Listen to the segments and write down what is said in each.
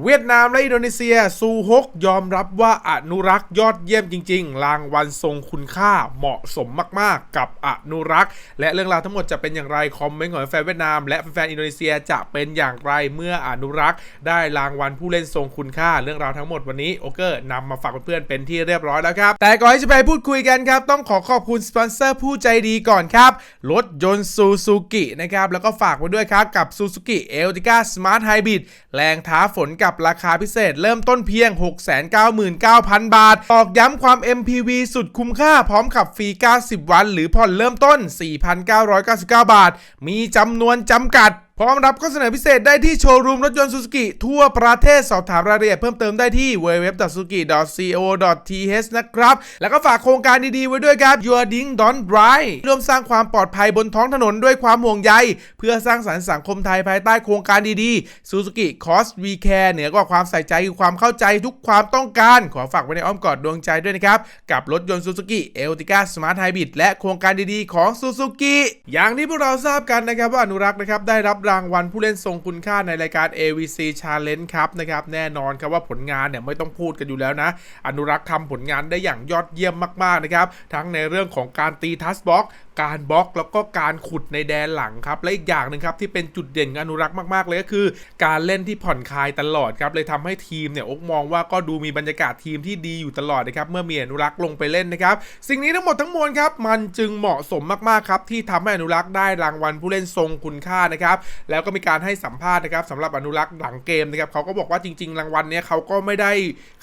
เวียดนามและอินโดนีเซีย ซูฮกยอมรับว่าอนุรักษ์ยอดเยี่ยมจริง ๆ รางวัลทรงคุณค่าเหมาะสมมากๆ กับอนุรักษ์ และเรื่องราวทั้งหมดจะเป็นอย่างไร คอมเมนต์ของแฟนเวียดนาม และแฟนอินโดนีเซียจะเป็นอย่างไรเมื่ออนุรักษ์ ได้รางวัลผู้เล่นทรงคุณค่า เรื่องราวทั้งหมดวันนี้โอเกอร์นำมาฝากเพื่อนๆเป็นที่เรียบร้อยแล้วครับ แต่ก่อนที่จะไปพูดคุยกันครับต้องขอขอบคุณสปอนเซอร์ผู้ใจดีก่อนครับรถยนต์ซูซูกินะครับแล้วก็ฝากไว้ด้วยครับกับ Suzuki e l t i c a Smart Hybrid แรงท้าฝนกับราคาพิเศษเริ่มต้นเพียง 699,000 บาท ตอกย้ำความ MPV สุดคุ้มค่า พร้อมขับฟรี 90 วัน หรือผ่อนเริ่มต้น 4,999 บาท มีจำนวนจำกัดพร้อมรับข้อเสนอพิเศษได้ที่โชว์รูมรถยนต์ซูซูกิทั่วประเทศสอบถามรายละเอียดเพิ่มเติมได้ที่ www.suzuki.co.th นะครับ แล้วก็ฝากโครงการดีๆ ไว้ด้วยครับ Your Ding Don't Drive ร่วมสร้างความปลอดภัยบนท้องถนนด้วยความห่วงใย เพื่อสร้างสรรค์สังคมไทยภายใต้โครงการดีๆ Suzuki Cost We Care เหนือกว่าความใส่ใจคือความเข้าใจทุกความต้องการ ขอฝากไว้ในอ้อมกอดดวงใจด้วยนะครับ กับรถยนต์ Suzuki e l t i c a Smart Hybrid และโครงการดีๆ ของ Suzuki อย่างที่พวกเราทราบกันนะครับว่าอนุรักษ์นะครับได้รับรางวัลผู้เล่นทรงคุณค่าในรายการ AVC Challenge ครับนะครับแน่นอนครับว่าผลงานเนี่ยไม่ต้องพูดกันอยู่แล้วนะ อนุรักษ์ทำผลงานได้อย่างยอดเยี่ยมมากๆนะครับ ทั้งในเรื่องของการตีทัสบ็อกการบล็อกแล้วก็การขุดในแดนหลังครับ และอีกอย่างหนึ่งครับที่เป็นจุดเด่นอนุรักษ์มากๆเลยก็คือ การเล่นที่ผ่อนคลายตลอดครับเลยทำให้ทีมเนี่ยอกมองว่าก็ดูมีบรรยากาศทีมที่ดีอยู่ตลอดนะครับเมื่อมีอนุรักษ์ลงไปเล่นนะครับสิ่งนี้ทั้งหมดทั้งมวลครับมันจึงเหมาะสมมากๆครับที่ทำให้อนุรักษ์ได้รางวัลผู้เล่นทรงคุณค่านะครับแล้วก็มีการให้สัมภาษณ์นะครับสำหรับอนุรักษ์หลังเกมนะครับเขาก็บอกว่าจริง ๆ รางวัลเนี้ยเขาก็ไม่ได้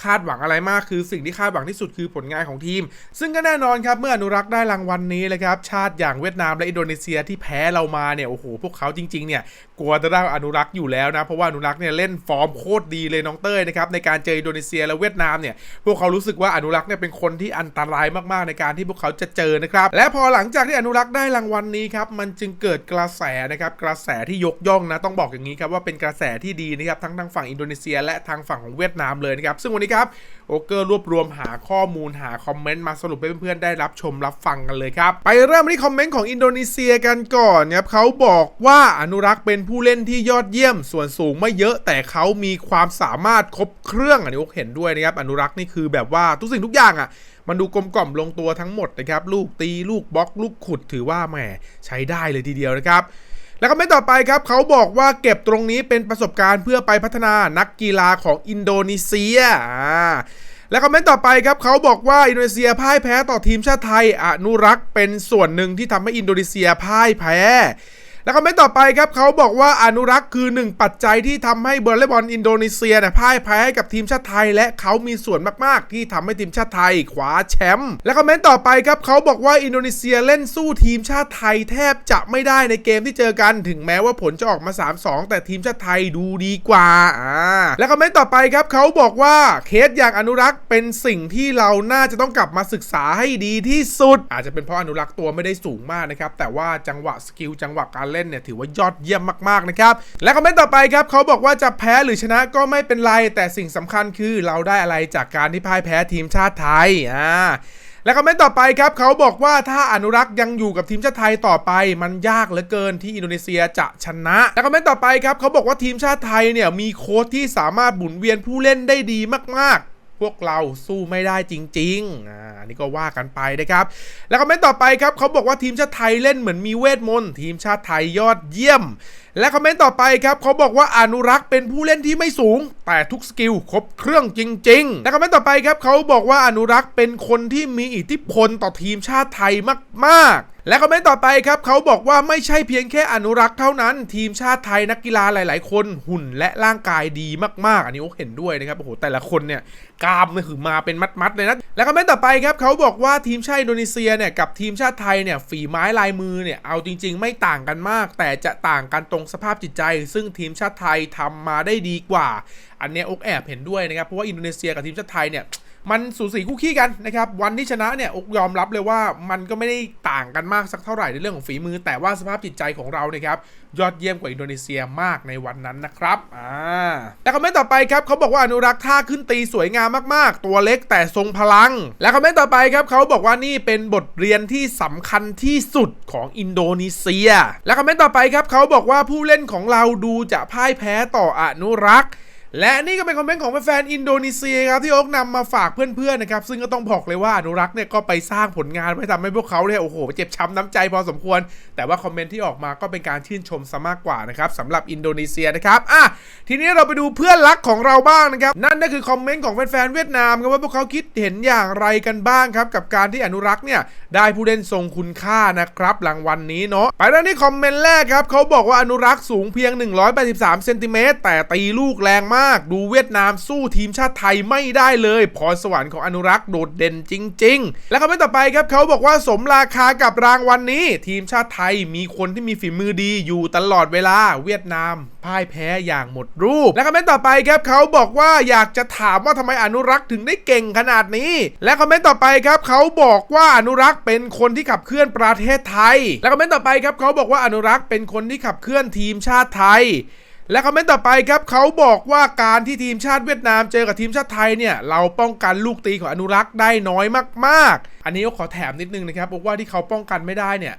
คาดหวังอะไรมาก คือสิ่งที่คาดหวังที่สุดคือผลงานของทีม ซึ่งก็แน่นอนครับเมื่ออนุรักษ์ได้รางวัลนี้เลยครับชาติอย่างเวียดนามและอินโดนีเซียที่แพ้เรามาเนี่ยโอ้โหพวกเขาจริงๆเนี่ยกลัวจะได้อนุรักษ์อยู่แล้วนะเพราะว่าอนุรักษ์เนี่ยเล่นฟอร์มโคตรดีเลยน้องเต้ยนะครับในการเจออินโดนีเซียและเวียดนามเนี่ยพวกเขารู้สึกว่าอนุรักษ์เนี่ยเป็นคนที่อันตรายมากๆในการที่พวกเขาจะเจอนะครับและพอหลังจากที่อนุรักษ์ได้รางวัลนี้ครับมันจึงเกิดกระแสนะครับกระแสที่ยกย่องนะต้องบอกอย่างนี้ครับว่าเป็นกระแสที่ดีนะครับทั้งทางฝั่งอินโดนีเซีย และทางฝั่งของเวียดนามเลยนะครับซึ่งวันนี้ครับโอเกอร์รวบรวมหาข้อมูลหาคอมเมนต์มาสรุปให้เพื่อนๆได้รับชมรับฟังกันเลยครับ ไปเริ่มที่คอมเมนต์ของอินโดนีเซียกันก่อนครับเขาบอกว่าอนุรักษ์เป็นผู้เล่นที่ยอดเยี่ยม ส่วนสูงไม่เยอะแต่เขามีความสามารถครบเครื่องอันนี้โอเห็นด้วยนะครับอนุรักษ์นี่คือแบบว่าทุกสิ่งทุกอย่างอะมันดูกลมกล่อมลงตัวทั้งหมดนะครับ ลูกตีลูกบล็อก ลูกขุดถือว่าแหมใช้ได้เลยทีเดียวนะครับ แล้วก็ไม่ต่อไปครับเขาบอกว่าเก็บตรงนี้เป็นประสบการณ์เพื่อไปพัฒนานักกีฬาของอินโดนีเซียอ่าแล้วคอมเมนต์ต่อไปครับเขาบอกว่าอินโดนีเซียพ่ายแพ้ต่อทีมชาติไทย อนุรักษ์เป็นส่วนหนึ่งที่ทำให้อินโดนีเซียพ่ายแพ้ แล้วคอมเมนต์ต่อไปครับเขาบอกว่าอนุรักษ์คือหนึ่งปัจจัยที่ทำให้บอลเลย์บอลอินโดนีเซียเนี่ยพ่ายแพ้ให้กับทีมชาติไทย และเขามีส่วนมากๆ ที่ทำให้ทีมชาติไทยคว้าแชมป์และคอมเมนต์ต่อไปครับเขาบอกว่าอินโดนีเซียเล่นสู้ทีมชาติไทยแทบจะไม่ได้ในเกมที่เจอกันถึงแม้ว่าผลจะออกมา 3-2 แต่ทีมชาติไทยดูดีกว่าอ่าและคอมเมนต์ต่อไปครับเขาบอกว่าเคสอย่างอนุรักษ์เป็นสิ่งที่เราน่าจะต้องกลับมาศึกษาให้ดีที่สุด อาจจะเป็นเพราะอนุรักษ์ตัวไม่ได้สูงมากนะครับแต่ว่าจังหวะสกิลจังหวะการเล่นเนี่ยถือว่ายอดเยี่ยมมากๆนะครับ และคอมเมนต์ต่อไปครับเขาบอกว่าจะแพ้หรือชนะก็ไม่เป็นไร แต่สิ่งสำคัญคือเราได้อะไรจากการที่พ่ายแพ้ทีมชาติไทยอ่าและคอมเมนต์ต่อไปครับเขาบอกว่าถ้าอนุรักษ์ยังอยู่กับทีมชาติไทยต่อไป มันยากเหลือเกินที่อินโดนีเซียจะชนะ และคอมเมนต์ต่อไปครับเขาบอกว่าทีมชาติไทยเนี่ยมีโค้ชที่สามารถหมุนเวียนผู้เล่นได้ดีมากๆ พวกเราสู้ไม่ได้จริงๆอ่านนี่ก็ว่ากันไปนะครับ แล้วคอมเมนต์ต่อไปครับเขาบอกว่าทีมชาติไทยเล่นเหมือนมีเวทมนต์ทีมชาติไทยยอดเยี่ยม และคอมเมนต์ต่อไปครับเขาบอกว่าอนุรักษ์เป็นผู้เล่นที่ไม่สูง แต่ทุกสกิลครบเครื่องจริงๆ และคอมเมนต์ต่อไปครับเขาบอกว่าอนุรักษ์เป็นคนที่มีอิทธิพลต่อทีมชาติไทยมากๆและคอมเมนต์ต่อไปครับเขาบอกว่าไม่ใช่เพียงแค่อนุรักษ์เท่านั้น ทีมชาติไทยนักกีฬาหลาย ๆ คนหุ่นและร่างกายดีมาก ๆ อันนี้โอ้เห็นด้วยนะครับโอ้โหแต่ละคนเนี่ยกล้ามเนี่ยคือมาเป็นมัด ๆ เลยนะและคอมเมนต์ต่อไปครับเขาบอกว่าทีมชาติอินโดนีเซียเนี่ยกับทีมชาติไทยเนี่ยฝีไม้ลายมือเนี่ยเอาจริง ๆ ไม่ต่างกันมาก แต่จะต่างกันตรงสภาพจิตใจ ซึ่งทีมชาติไทยทำมาได้ดีกว่า อันนี้อกแอบเห็นด้วยนะครับ เพราะว่าอินโดนีเซียกับทีมชาติไทยเนี่ย มันสูสีคู่ขี้กันนะครับ วันที่ชนะเนี่ยอกยอมรับเลยว่ามันก็ไม่ได้ต่างกันมากสักเท่าไหร่ในเรื่องของฝีมือ แต่ว่าสภาพจิตใจของเราเนี่ยครับยอดเยี่ยมกว่าอินโดนีเซียมากในวันนั้นนะครับอ่าและคอมเมนต์ต่อไปครับเขาบอกว่าอนุรักษ์ท่าขึ้นตีสวยงามมากๆ ตัวเล็กแต่ทรงพลัง และคอมเมนต์ต่อไปครับเขาบอกว่านี่เป็นบทเรียนที่สำคัญที่สุดของอินโดนีเซีย และคอมเมนต์ต่อไปครับเขาบอกว่าผู้เล่นของเราดูจะพ่ายแพ้ต่ออนุรักษ์ และนี่ก็เป็นคอมเมนต์ของแฟนๆอินโดนีเซียครับที่โอ๊กนำมาฝากเพื่อนๆนะครับซึ่งก็ต้องบอกเลยว่าอนุรักษ์เนี่ยก็ไปสร้างผลงานไว้ทำให้พวกเขาเนี่ยโอ้โหเจ็บช้ำน้ำใจพอสมควร แต่ว่าคอมเมนต์ที่ออกมาก็เป็นการชื่นชมซะมากกว่านะครับสำหรับอินโดนีเซียนะครับอะทีนี้เราไปดูเพื่อนรักของเราบ้างนะครับนั่นก็คือคอมเมนต์ของแฟนๆเวียดนามครับว่าพวกเขาคิดเห็นอย่างไรกันบ้างครับกับการที่อนุรักษ์เนี่ยได้ผู้เล่นทรงคุณค่านะครับรางวัลนี้เนาะไปเริ่มที่คอมเมนต์แรกครับเขาบอกว่าอนุรักษ์สูงเพียง 183เซนติเมตรแต่ตีลูกแรงมากดูเวียดนามสู้ทีมชาติไทยไม่ได้เลย พรสวรรค์ของอนุรักษ์โดดเด่นจริง ๆ และคอมเมนต์ต่อไปครับเขาบอกว่าสมราคากับรางวัลนนี้ ทีมชาติไทยมีคนที่มีฝีมือดีอยู่ตลอดเวลา เวียดนามพ่ายแพ้อย่างหมดรูป และคอมเมนต์ต่อไปครับเขาบอกว่าอยากจะถามว่าทำไมอนุรักษ์ถึงได้เก่งขนาดนี้ และคอมเมนต์ต่อไปครับเขาบอกว่าอนุรักษ์เป็นคนที่ขับเคลื่อนประเทศไทย และคอมเมนต์ต่อไปครับเขาบอกว่าอนุรักษ์เป็นคนที่ขับเคลื่อนทีมชาติไทย และคอมเมนต์ต่อไปครับเขาบอกว่าการที่ทีมชาติเวียดนามเจอกับทีมชาติไทยเนี่ยเราป้องกันลูกตีของอนุรักษ์ได้น้อยมากๆ อันนี้ก็ขอแถมนิดนึงนะครับบอกว่าที่เขาป้องกันไม่ได้เนี่ย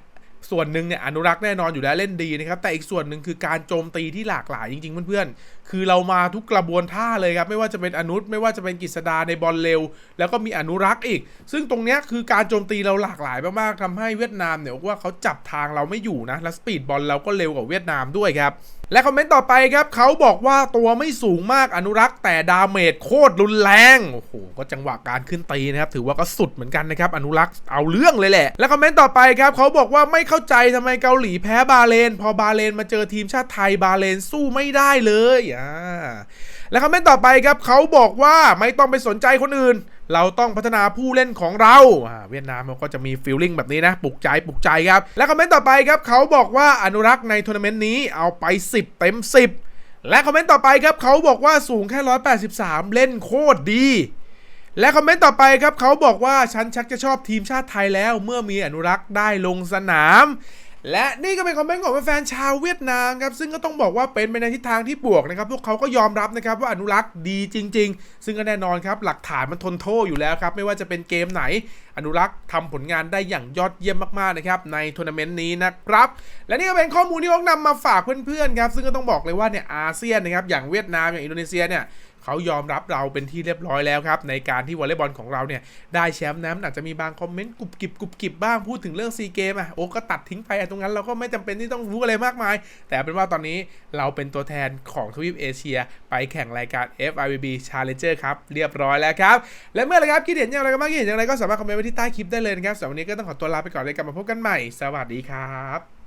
ส่วนหนึ่งเนี่ยอนุรักษ์แน่นอนอยู่แล้วเล่นดีนะครับแต่อีกส่วนหนึ่งคือการโจมตีที่หลากหลายจริงๆเพื่อนๆคือเรามาทุกกระบวนท่าเลยครับไม่ว่าจะเป็นอนุษไม่ว่าจะเป็นกฤษดาในบอลเร็ว แล้วก็มีอนุรักษ์อีก ซึ่งตรงนี้คือการโจมตีเราหลากหลายมากๆทำให้เวียดนามเนี่ยว่าเขาจับทางเราไม่อยู่นะและสปีดบอลเราก็เร็วกว่าเวียดนามด้วยครับ และคอมเมนต์ต่อไปครับเขาบอกว่าตัวไม่สูงมากอนุรักษ์แต่ดาเมจโคตรรุนแรง โอ้โห ก็จังหวะการขึ้นตีนะครับ ถือว่าก็สุดเหมือนกันนะครับอนุรักษ์เอาเรื่องเลยแหละ และคอมเมนต์ต่อไปครับเขาบอกว่าไม่เข้าใจทำไมเกาหลีแพ้บาเลน พอบาเลนมาเจอทีมชาติไทยบาเลนสู้ไม่ได้เลยอ่าและคอมเมนต์ต่อไปครับเขาบอกว่าไม่ต้องไปสนใจคนอื่น เราต้องพัฒนาผู้เล่นของเราอ่าเวียดนามมันก็จะมีฟีลลิ่งแบบนี้นะปลุกใจปลุกใจครับ และคอมเมนต์ต่อไปครับเขาบอกว่าอนุรักษ์ในทัวร์นาเมนต์นี้เอาไป 10 เต็ม 10 และคอมเมนต์ต่อไปครับเขาบอกว่าสูงแค่ 183 เล่นโคตรดี และคอมเมนต์ต่อไปครับเขาบอกว่าฉันชักจะชอบทีมชาติไทยแล้ว เมื่อมีอนุรักษ์ได้ลงสนาม และนี่ก็เป็นคอมเมนต์ของแฟนชาวเวียดนามครับซึ่งก็ต้องบอกว่าเป็นไปในทิศทางที่บวกนะครับพวกเขาก็ยอมรับนะครับว่าอนุรักษ์ดีจริง ๆ ซึ่งก็แน่นอนครับหลักฐานมันทนโทษอยู่แล้วครับไม่ว่าจะเป็นเกมไหน อนุรักษ์ทำผลงานได้อย่างยอดเยี่ยมมากๆนะครับในทัวร์นาเมนต์นี้นะครับและนี่ก็เป็นข้อมูลที่ผมนำมาฝากเพื่อนๆครับซึ่งก็ต้องบอกเลยว่าเนี่ยอาเซียนนะครับอย่างเวียดนามอย่างอินโดนีเซียเนี่ย เขายอมรับเราเป็นที่เรียบร้อยแล้วครับ ในการที่วอลเลย์บอลของเราเนี่ยได้แชมป์นะมันอาจจะมีบางคอมเมนต์กุบกิบกุบกิบบ้างพูดถึงเรื่องซีเกมอะโอ้ก็ตัดทิ้งไปตรงนั้นเราก็ไม่จำเป็นที่ต้องรู้อะไรมากมาย แต่เป็นว่าตอนนี้เราเป็นตัวแทนของทวีปเอเชีย ไปแข่งรายการ FIVB Challenger ครับเรียบร้อยแล้วครับ และเมื่อไหรครับคิดเห็นอย่างไรกันบ้างคิดเห็นอย่างไรก็สามารถคอมเมนต์ไว้ที่ใต้คลิปได้เลยนะครับสำหรับวันนี้ก็ต้องขอตัวลาไปก่อนเลยกลับมาพบกันใหม่ สวัสดีครับ